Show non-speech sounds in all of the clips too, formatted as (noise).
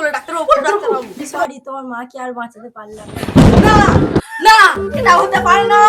চলো ডাক্তারবাবু ডাক্তারবাবু। সরি তোমার মাকে আর বাঁচাতে পারলাম। না। না এটা হতে পারে না।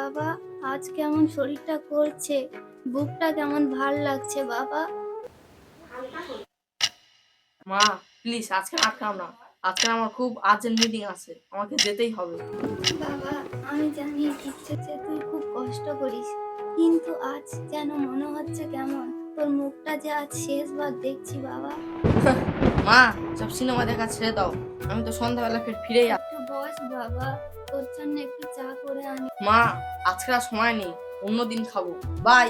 বাবা আজ কেমন শরীরটা করছে? বুকটা কেমন ভালো লাগছে বাবা? মা প্লিজ আজকে আটকাও না। আজকে আমার খুব আর্জেন্ট মিটিং আছে। আমাকে যেতেই হবে। বাবা আমি জানি ইচ্ছে তুই খুব কষ্ট করিস কিন্তু আজ যেন মনে হচ্ছে কেমন। তোর মুখটা যে আজ শেষবার দেখছি বাবা। (laughs) মা সব সিনেমা দেখা ছেড়ে দাও। আমি তো সন্ধ্যাবেলা ফের ফিরেই আসব বাবা তোর জন্য একটু চা করে আনি। মা আজকে সময় নেই। অন্যদিন খাব। বাই।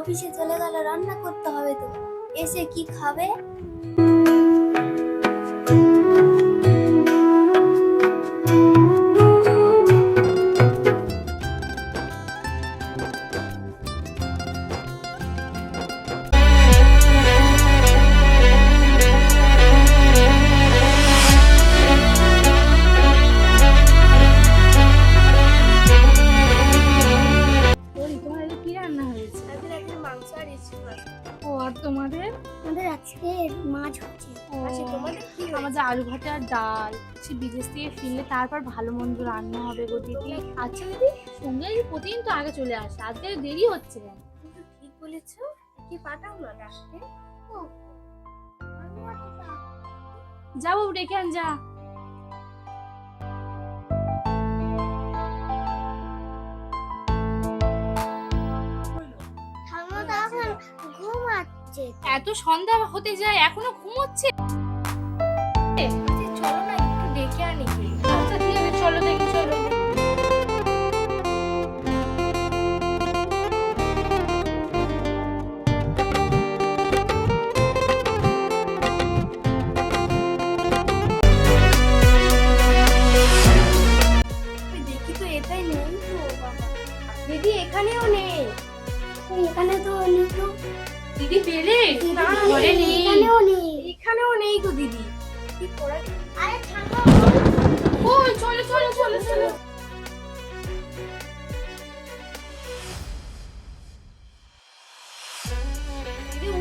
অফিসে চলে গেল রান্না করতে হবে তো। এসে কি খাবে? আলু ভাজা আর ডাল সে বিদেশ থেকে ফিরলে তারপর ভালো মন্দ রান্না হবে গো দিদি। আচ্ছা দিদি সঙ্গে দিদি প্রতিদিন তো আগে চলে আসে আজকে দেরি হচ্ছে কেন? কিন্তু ঠিক বলেছ কি পাঠাও না লাস্টে যাব ডেকে আন যা। এত সন্ধ্যা হতে যায় এখনও ঘুমোচ্ছে? চলো না একটু ডেকে আনি। আচ্ছা ঠিক আছে চলো দেখি চলো। দেখি তো এটাই নেই তো বাবা। দিদি এখানেও নেই। এখানে তো নেই তো। দিদি পেলে? ঘরে নেই। এখানেও নেই। এখানেও নেই গো দিদি। কি করা। আরে ঠাম্মা ওই চলো চলো চলো চলো।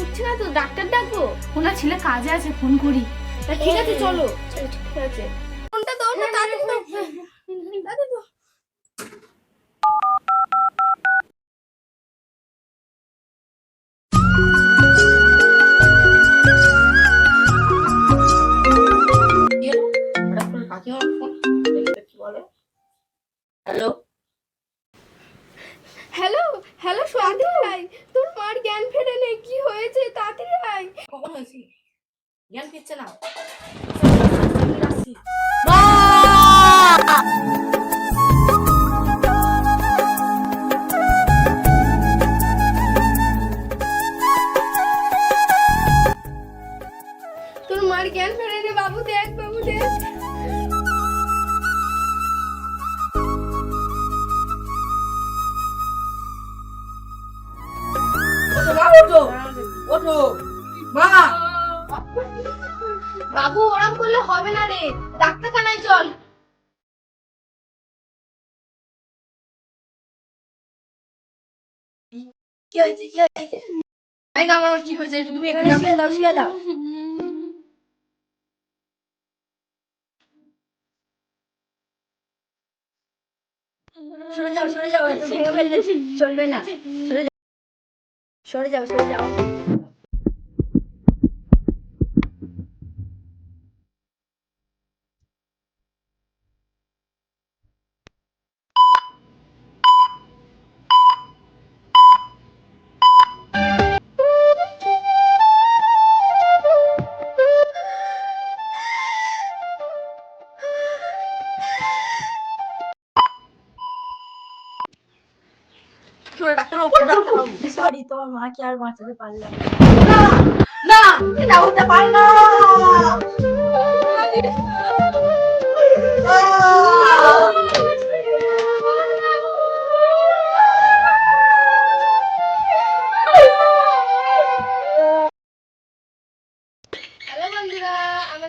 উঠছে না তো? ডাক্তার ডাকবো ওনার ছেলে কাজে আছে ফোন করি। তা ঠিক আছে চলো। ঠিক আছে। হয়েছে জ্ঞান ফিরছে না বাবু ওরম করলে হবে না রে। ডাক্তারখানায় চল। কি হয়েছে কি হয়েছে? আমার কি হয়েছে? তুমি এখানে শুয়ে দাও শুয়ে দাও। সরে যাও সরে যাও ভেঙে ফেললে চলবে না। সরে যাও সরে যাও সরে যাও।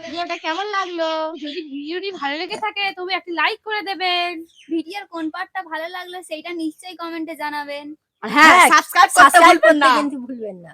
ভিডিওটা কেমন লাগল? যদি ভিডিওটি ভালো লেগে থাকে, তবে একটি লাইক করে দেবেন। ভিডিওর কোন পার্টটা ভালো লাগল, সেইটা নিশ্চয়ই কমেন্টে জানাবেন। হ্যাঁ সাবস্ক্রাইব করতে ভুলবেন করতে ভুলবেন না।